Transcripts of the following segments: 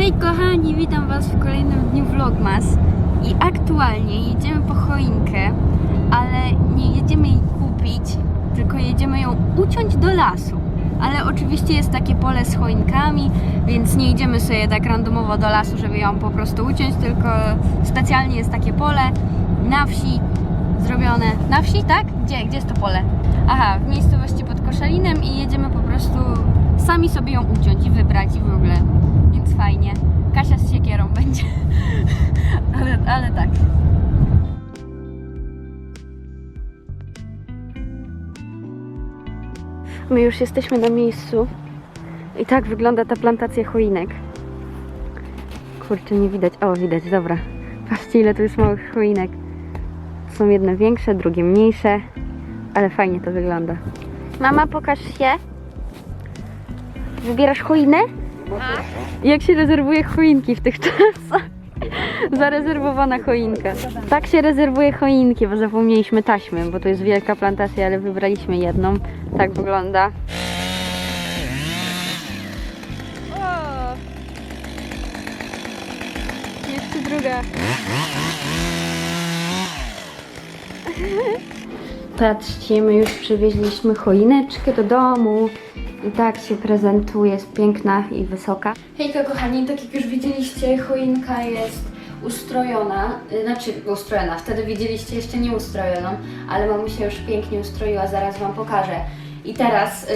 Hej kochani, witam was w kolejnym dniu Vlogmas i aktualnie jedziemy po choinkę, ale nie jedziemy jej kupić, tylko jedziemy ją uciąć do lasu. Ale oczywiście jest takie pole z choinkami, więc nie idziemy sobie tak randomowo do lasu, żeby ją po prostu uciąć, tylko specjalnie jest takie pole na wsi zrobione. Na wsi, tak? Gdzie? Gdzie jest to pole? Aha, w miejscowości pod Koszalinem i jedziemy po prostu sami sobie ją uciąć i wybrać i w ogóle. My już jesteśmy na miejscu. I tak wygląda ta plantacja choinek. Kurczę, nie widać. O, widać, dobra. Patrzcie, ile tu jest małych choinek. Są jedne większe, drugie mniejsze, ale fajnie to wygląda. Mama, pokaż się. Wybierasz choinę? Jak się rezerwuje choinki w tych czasach? Zarezerwowana choinka. Tak się rezerwuje choinki, bo zapomnieliśmy taśmy, bo to jest wielka plantacja, ale wybraliśmy jedną. Tak wygląda. O! Jeszcze druga. Patrzcie, my już przywieźliśmy choineczkę do domu. I tak się prezentuje, jest piękna i wysoka. Hejka kochani, tak jak już widzieliście, choinka jest ustrojona, y, znaczy ustrojona, wtedy widzieliście jeszcze nie ustrojoną, ale mamusia już pięknie ustroiła, zaraz Wam pokażę. I teraz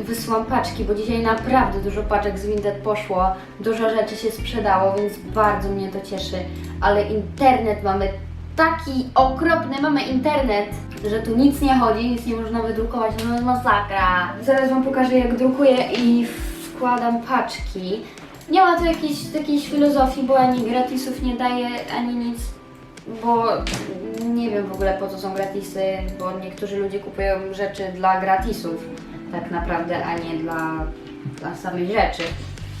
y, wysyłam paczki, bo dzisiaj naprawdę dużo paczek z Vinted poszło, dużo rzeczy się sprzedało, więc bardzo mnie to cieszy. Ale internet mamy taki okropny, mamy internet, że tu nic nie chodzi, nic nie można wydrukować, no masakra. Zaraz Wam pokażę jak drukuję i wkładam paczki. Nie ma tu jakiejś, jakiejś filozofii, bo ani gratisów nie daje, ani nic, bo nie wiem w ogóle po co są gratisy, bo niektórzy ludzie kupują rzeczy dla gratisów tak naprawdę, a nie dla, dla samych rzeczy.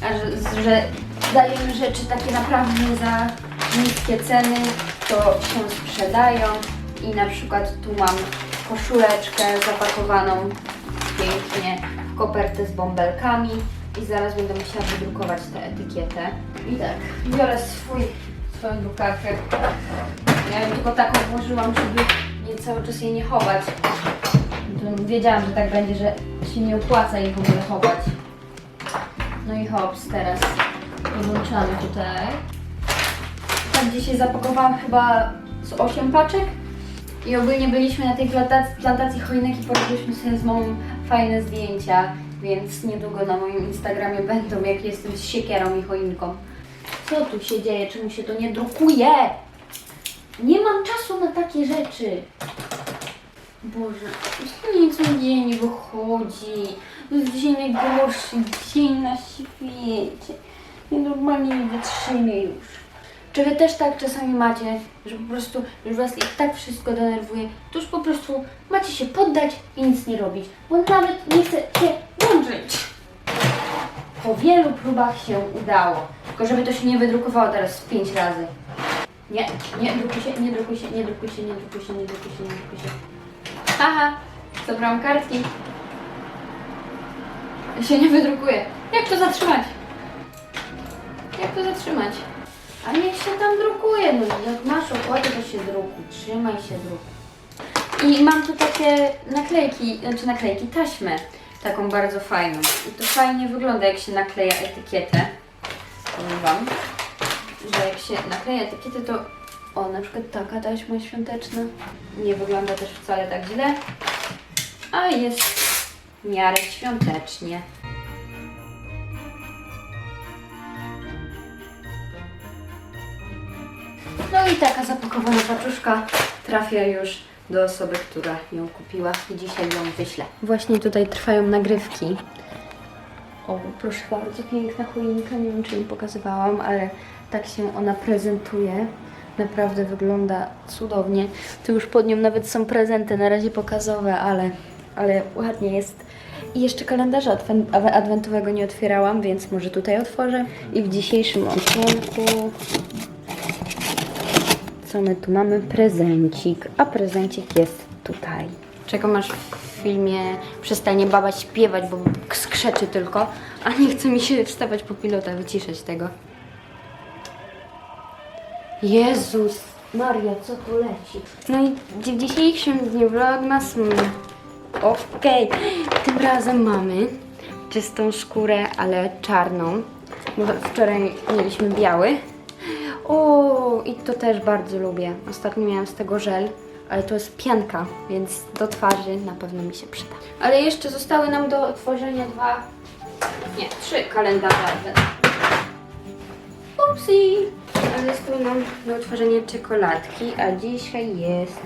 A że, że rzeczy takie naprawdę za niskie ceny, to się sprzedają i na przykład tu mam koszuleczkę zapakowaną pięknie w kopertę z bąbelkami i zaraz będę musiała wydrukować tę etykietę. I tak, biorę swój, swoją drukarkę. Ja ją tylko taką włożyłam, żeby nie cały czas jej nie chować. Wiedziałam, że tak będzie, że się nie opłaca jej w ogóle chować. No i hops, teraz podłączamy tutaj. Tak dzisiaj zapakowałam chyba z 8 paczek. I ogólnie byliśmy na tej plantacji, plantacji choinek i porobiliśmy sobie z mamą fajne zdjęcia, więc niedługo na moim Instagramie będą, jak jestem z siekierą i choinką. Co tu się dzieje? Czemu się to nie drukuje? Nie mam czasu na takie rzeczy. Boże, nic mi nie wychodzi. To jest dzisiaj najgorszy dzień na świecie. Ja normalnie nie wytrzymię już. Czy wy też tak czasami macie, że po prostu już was i tak wszystko denerwuje, to już po prostu macie się poddać i nic nie robić, bo nawet nie chce się łączyć. Po wielu próbach się udało, tylko żeby to się nie wydrukowało teraz pięć razy. Nie, nie drukuj się, nie drukuj się, nie drukuj się, nie drukuj się, nie drukuj się, nie drukuj się. Haha, zabrałam kartki. Się nie wydrukuje. Jak to zatrzymać? Jak to zatrzymać? A niech się tam drukuje, no jak masz ochotę, to się drukuj, trzymaj się druku. I mam tu takie naklejki, znaczy naklejki, taśmę, taką bardzo fajną. I to fajnie wygląda, jak się nakleja etykietę. Powiem Wam, że jak się nakleja etykietę, to o, na przykład taka taśma świąteczna. Nie wygląda też wcale tak źle, a jest w miarę świątecznie. No i taka zapakowana paczuszka trafia już do osoby, która ją kupiła i dzisiaj ją wyślę. Właśnie tutaj trwają nagrywki. O, proszę bardzo, piękna choinka. Nie wiem, czy ją pokazywałam, ale tak się ona prezentuje. Naprawdę wygląda cudownie. Tu już pod nią nawet są prezenty, na razie pokazowe, ale, ale ładnie jest. I jeszcze kalendarza adwentowego nie otwierałam, więc może tutaj otworzę. I w dzisiejszym odsłonku co my tu mamy? Prezencik. A prezencik jest tutaj. Czekam aż w filmie przestanie baba śpiewać, bo skrzeczy tylko, a nie chce mi się wstawać po pilota, wyciszać tego. Jezus Maria, co tu leci? No i w dzisiejszym dniu vlogmas mm, Okej, tym razem mamy czystą skórę, ale czarną. Bo wczoraj mieliśmy biały. O, i to też bardzo lubię. Ostatnio miałam z tego żel, ale to jest pianka, więc do twarzy na pewno mi się przyda. Ale jeszcze zostały nam do otworzenia dwa, nie, trzy kalendarze. Upsi! Ale zostały nam do otworzenia czekoladki, a dzisiaj jest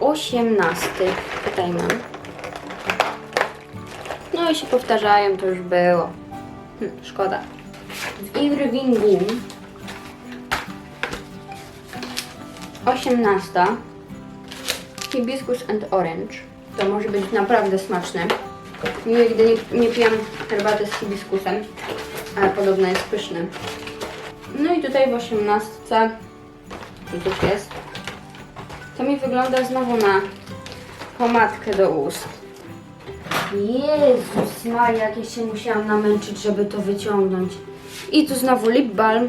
18. Tutaj mam. No i się powtarzają, to już było. Hm, szkoda. W Irvingu 18. Hibiscus and Orange. To może być naprawdę smaczne. Nigdy nie, nie piłam herbaty z hibiskusem, ale podobno jest pyszny. No i tutaj w 18. Co tu jest? To mi wygląda znowu na pomadkę do ust. Jezus Maria, jak ja się musiałam namęczyć, żeby to wyciągnąć. I tu znowu lip balm.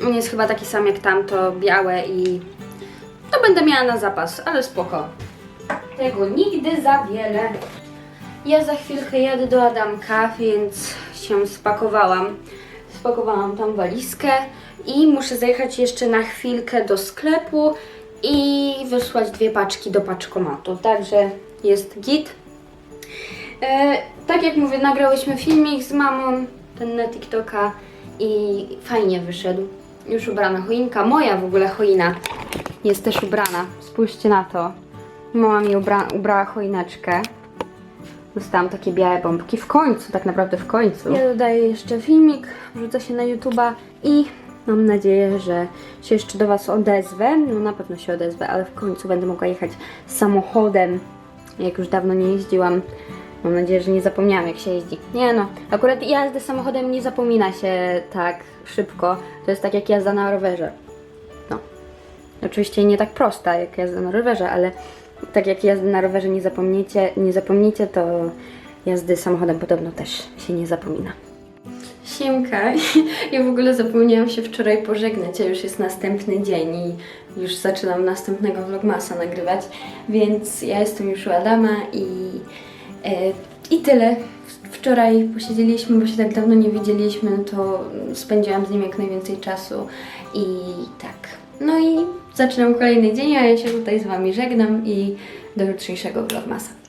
Jest chyba taki sam jak tamto, białe i to będę miała na zapas, ale spoko. Tego nigdy za wiele. Ja za chwilkę jadę do Adamka, więc się spakowałam. Spakowałam tam walizkę i muszę zajechać jeszcze na chwilkę do sklepu i wysłać dwie paczki do paczkomatu. Także jest git. E, tak jak mówię, nagrałyśmy filmik z mamą, ten na TikToka i fajnie wyszedł. Już ubrana choinka, moja w ogóle choina jest też ubrana. Spójrzcie na to. Mama mi ubra ubrała choineczkę. Dostałam takie białe bombki. W końcu, tak naprawdę w końcu. Ja dodaję jeszcze filmik, wrzucę się na YouTube'a i mam nadzieję, że się jeszcze do Was odezwę. No na pewno się odezwę, ale w końcu będę mogła jechać samochodem, jak już dawno nie jeździłam. Mam nadzieję, że nie zapomniałam jak się jeździ. Nie no, akurat jazdy samochodem nie zapomina się tak szybko. To jest tak jak jazda na rowerze. No. Oczywiście nie tak prosta jak jazda na rowerze, ale tak jak jazdy na rowerze nie zapomnicie, nie zapomnicie, to jazdy samochodem podobno też się nie zapomina. Siemka, ja w ogóle zapomniałam się wczoraj pożegnać, a już jest następny dzień i już zaczynam następnego vlogmasa nagrywać, więc ja jestem już u Adama i, i tyle. Wczoraj posiedzieliśmy, bo się tak dawno nie widzieliśmy, no to spędziłam z nim jak najwięcej czasu i tak. No i zaczynam kolejny dzień, a ja się tutaj z Wami żegnam i do jutrzejszego vlogmasa.